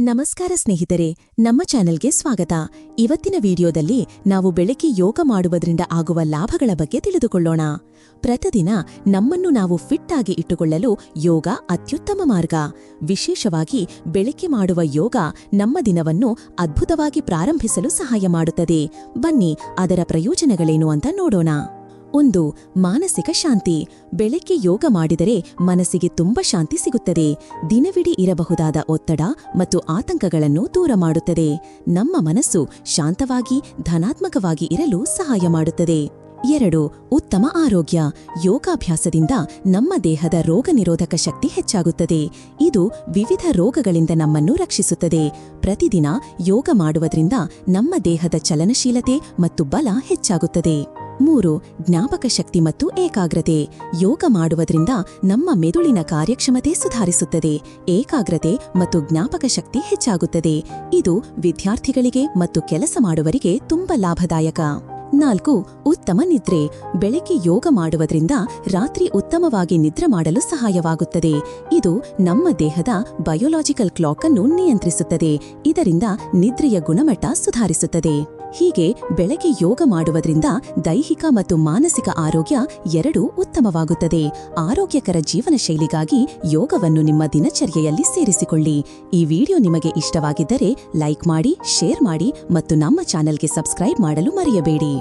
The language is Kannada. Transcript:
ನಮಸ್ಕಾರ ಸ್ನೇಹಿತರೆ, ನಮ್ಮ ಚಾನೆಲ್ಗೆ ಸ್ವಾಗತ. ಇವತ್ತಿನ ವಿಡಿಯೋದಲ್ಲಿ ನಾವು ಬೆಳಗ್ಗೆ ಯೋಗ ಮಾಡುವುದರಿಂದ ಆಗುವ ಲಾಭಗಳ ಬಗ್ಗೆ ತಿಳಿದುಕೊಳ್ಳೋಣ. ಪ್ರತಿದಿನ ನಮ್ಮನ್ನು ನಾವು ಫಿಟ್ ಆಗಿ ಇಟ್ಟುಕೊಳ್ಳಲು ಯೋಗ ಅತ್ಯುತ್ತಮ ಮಾರ್ಗ. ವಿಶೇಷವಾಗಿ ಬೆಳಗ್ಗೆ ಮಾಡುವ ಯೋಗ ನಮ್ಮ ದಿನವನ್ನು ಅದ್ಭುತವಾಗಿ ಪ್ರಾರಂಭಿಸಲು ಸಹಾಯ ಮಾಡುತ್ತದೆ. ಬನ್ನಿ, ಅದರ ಪ್ರಯೋಜನಗಳೇನು ಅಂತ ನೋಡೋಣ. ಒಂದು ಮಾನಸಿಕ ಶಾಂತಿ. ಬೆಳಗ್ಗೆ ಯೋಗ ಮಾಡಿದರೆ ಮನಸ್ಸಿಗೆ ತುಂಬ ಶಾಂತಿ ಸಿಗುತ್ತದೆ. ದಿನವಿಡೀ ಇರಬಹುದಾದ ಒತ್ತಡ ಮತ್ತು ಆತಂಕಗಳನ್ನು ದೂರ ಮಾಡುತ್ತದೆ. ನಮ್ಮ ಮನಸ್ಸು ಶಾಂತವಾಗಿ, ಧನಾತ್ಮಕವಾಗಿ ಇರಲು ಸಹಾಯ ಮಾಡುತ್ತದೆ. ಎರಡು, ಉತ್ತಮ ಆರೋಗ್ಯ. ಯೋಗಾಭ್ಯಾಸದಿಂದ ನಮ್ಮ ದೇಹದ ರೋಗ ನಿರೋಧಕ ಶಕ್ತಿ ಹೆಚ್ಚಾಗುತ್ತದೆ. ಇದು ವಿವಿಧ ರೋಗಗಳಿಂದ ನಮ್ಮನ್ನು ರಕ್ಷಿಸುತ್ತದೆ. ಪ್ರತಿದಿನ ಯೋಗ ಮಾಡುವುದರಿಂದ ನಮ್ಮ ದೇಹದ ಚಲನಶೀಲತೆ ಮತ್ತು ಬಲ ಹೆಚ್ಚಾಗುತ್ತದೆ. ಮೂರು, ಜ್ಞಾಪಕ ಶಕ್ತಿ ಮತ್ತು ಏಕಾಗ್ರತೆ. ಯೋಗ ಮಾಡುವುದರಿಂದ ನಮ್ಮ ಮೆದುಳಿನ ಕಾರ್ಯಕ್ಷಮತೆ ಸುಧಾರಿಸುತ್ತದೆ. ಏಕಾಗ್ರತೆ ಮತ್ತು ಜ್ಞಾಪಕ ಶಕ್ತಿ ಹೆಚ್ಚಾಗುತ್ತದೆ. ಇದು ವಿದ್ಯಾರ್ಥಿಗಳಿಗೆ ಮತ್ತು ಕೆಲಸ ಮಾಡುವರಿಗೆ ತುಂಬಾ ಲಾಭದಾಯಕ. ನಾಲ್ಕು, ಉತ್ತಮ ನಿದ್ರೆ. ಬೆಳಗ್ಗೆ ಯೋಗ ಮಾಡುವುದರಿಂದ ರಾತ್ರಿ ಉತ್ತಮವಾಗಿ ನಿದ್ರೆ ಮಾಡಲು ಸಹಾಯವಾಗುತ್ತದೆ. ಇದು ನಮ್ಮ ದೇಹದ ಬಯೋಲಾಜಿಕಲ್ ಕ್ಲಾಕ್ ಅನ್ನು ನಿಯಂತ್ರಿಸುತ್ತದೆ. ಇದರಿಂದ ನಿದ್ರೆಯ ಗುಣಮಟ್ಟ ಸುಧಾರಿಸುತ್ತದೆ. ಹೀಗೆ ಬೆಳಗ್ಗೆ ಯೋಗ ಮಾಡುವುದರಿಂದ ದೈಹಿಕ ಮತ್ತು ಮಾನಸಿಕ ಆರೋಗ್ಯ ಎರಡೂ ಉತ್ತಮವಾಗುತ್ತದೆ. ಆರೋಗ್ಯಕರ ಜೀವನ ಶೈಲಿಗಾಗಿ ಯೋಗವನ್ನು ನಿಮ್ಮ ದಿನಚರ್ಯೆಯಲ್ಲಿ ಸೇರಿಸಿಕೊಳ್ಳಿ. ಈ ವಿಡಿಯೋ ನಿಮಗೆ ಇಷ್ಟವಾಗಿದ್ದರೆ ಲೈಕ್ ಮಾಡಿ, ಶೇರ್ ಮಾಡಿ ಮತ್ತು ನಮ್ಮ ಚಾನೆಲ್ಗೆ ಸಬ್ಸ್ಕ್ರೈಬ್ ಮಾಡಲು ಮರೆಯಬೇಡಿ.